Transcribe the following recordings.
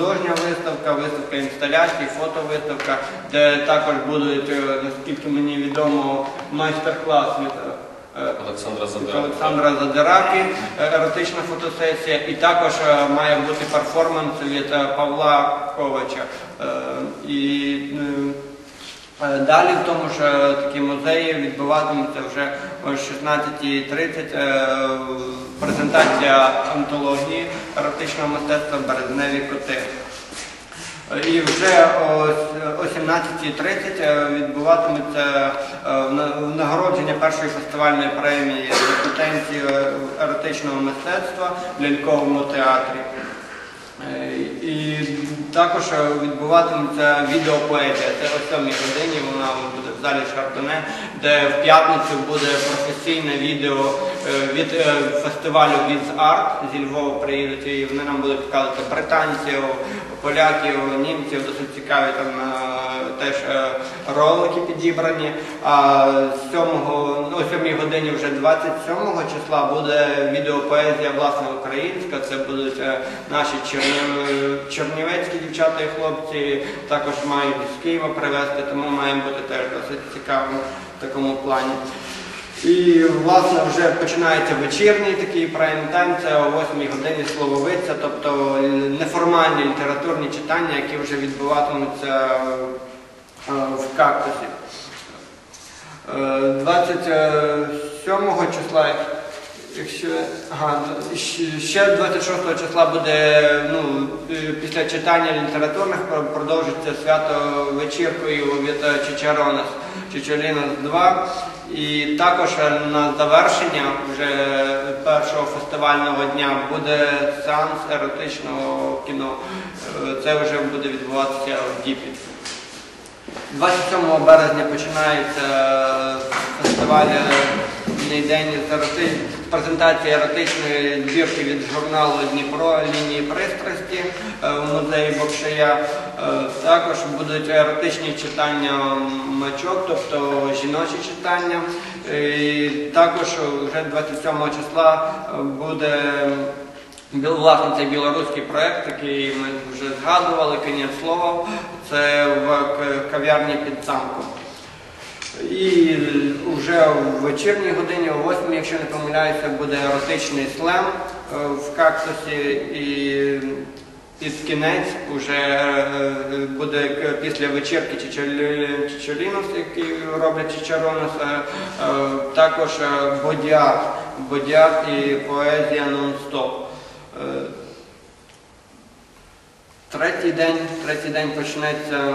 художня виставка, виставка інсталяцій, фотовиставка, де також будуть, е, наскільки мені відомо, майстер-клас від е, Олександра Задираки. Олександра Задираки, е, еротична фотосесія, і також е, має бути перформанс від е, Павла Ковача. Е, І е, е, далі в тому ж е, такі музеї відбуватиметься вже о 16.30 е, презентація антології еротичного мистецтва Березневі коти. І вже о о 17.30 е, відбуватиметься е, нагородження першої фестивальної премії за еротичного мистецтва в ляльковому театрі. Також е, відбуватиметься відеопоезія. Це о 7 годині, вона буде в залі Шардоне, де в п'ятницю буде професійне відео е, від е, фестивалю Віз Арт зі Львова приїдуть і вони нам будуть показувати британців, поляків, німців, досить цікаві там е, теж е, ролики підібрані. А з 7, о 7 годині вже 27 числа буде відеопоезія власне українська. Це будуть е, наші чернівецькі дівчата і хлопці, також мають з Києва привезти, тому має бути теж досить цікавим в такому плані. І власне вже починається вечірній такий прайм-тайм, це о 8 годині слововиця, тобто е, неформальні літературні читання, які вже відбуватимуться е, в кактусі. Е, 27 числа, якщо ага, ще 26 числа буде ну, е, після читання літературних продовжиться свято вечіркою від е, Чичаронес, Чичолінос 2. І також е, на завершення вже першого фестивального дня буде сеанс еротичного кіно. Е, Це вже буде відбуватися в Діпі. 27 березня починається фестиваль «Дний день презентація еротичної збірки від журналу Дніпро лінії пристрасті е, в музеї Бокшая. Е, Також будуть еротичні читання мачок, тобто жіночі читання. І також вже 27 числа е, буде Власне, це білоруський проєкт, який ми вже згадували, кінець слова. Це в кав'ярні під замком. Вже в вечірній годині, о 8, якщо не помиляюся, буде еротичний слем е, в кактусі. І під кінець вже е, буде після вечірки Чичолі- Чичолінос, який роблять Чичаронос, е, також бодяр, бодяр і поезія нон-стоп. Третій день, третій день почнеться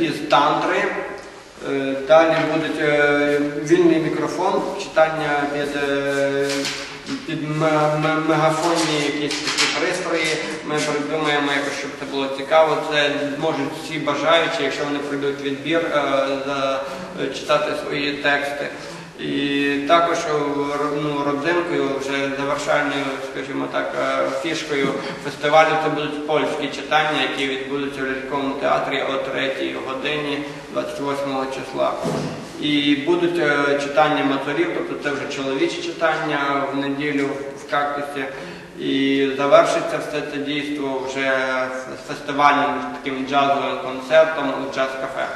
із тантри. Е, Далі буде вільний мікрофон, читання під, е, під ме- мегафонні якісь пристрої. Ми придумаємо якось, щоб це було цікаво. Це можуть всі бажаючі, якщо вони пройдуть відбір, е, читати свої тексти. І також ну, родзинкою, вже завершальною, скажімо так, е, фішкою фестивалю це будуть польські читання, які відбудуться в ляльковому театрі о 3 годині 28 числа. І будуть е, читання моторів, тобто це вже чоловічі читання в неділю в кактусі. І завершиться все це дійство вже ф- фестивальним таким джазовим концертом у джаз-кафе.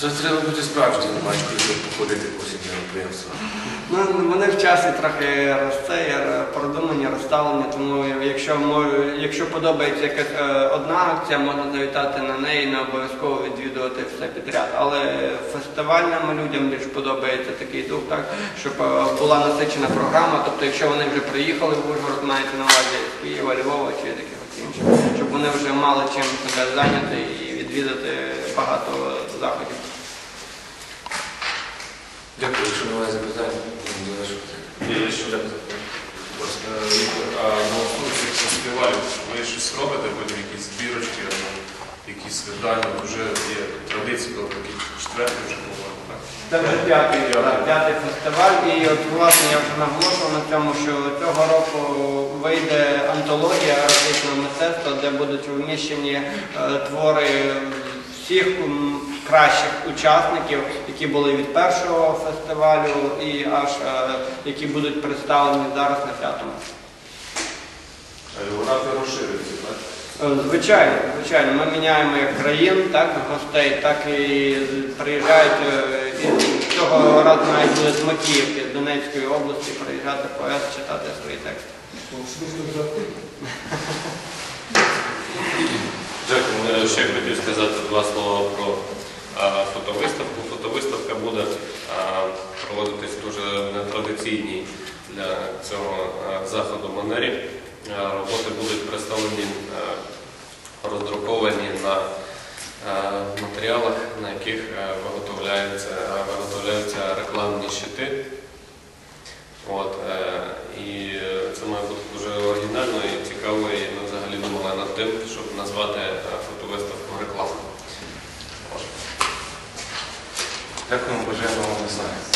Це треба бути справжнім щоб походити по всім мероприємствам. Ну, вони в часі трохи розце, продумані, розставлені, тому якщо, якщо подобається якась е, одна акція, можна завітати на неї, не обов'язково відвідувати все підряд. Але фестивальним людям більш подобається такий дух, так, щоб е, була насичена програма, тобто якщо вони вже приїхали в Ужгород, мається на увазі з Києва, Львова чи якихось інших, щоб вони вже мали чим себе зайняти і відвідати багато заходів. Дякую, якщо немає запитань, будемо завершувати. Ще а на основі цих фестивалів ви щось робите, потім якісь збірочки або якісь видання, вже є традиції, коли такий четвертий вже так? Це вже п'ятий, п'ятий фестиваль, і от власне я вже наголошував на цьому, що цього року вийде антологія еротичного мистецтва, де будуть вміщені е, твори всіх кращих учасників, які були від першого фестивалю і аж е, які будуть представлені зараз на п'ятому. Географія розширюється, так? Е, Звичайно, звичайно, ми міняємо як країн, так гостей, так і приїжджають е, і цього разу навіть буде з Макіївки, з Донецької області, приїжджати поет, читати свої тексти. Дякую. Е, Ще хотів сказати два слова про е, фотовиставку. Фотовиставка буде проводитись дуже нетрадиційній для цього заходу манері. Роботи будуть представлені, роздруковані на матеріалах, на яких виготовляються, виготовляються рекламні щити. От, е, і це має бути дуже оригінально і цікаво, і ми взагалі думали над тим, щоб назвати е, фотовиставку рекламою. Дякуємо, бажаємо вам весна.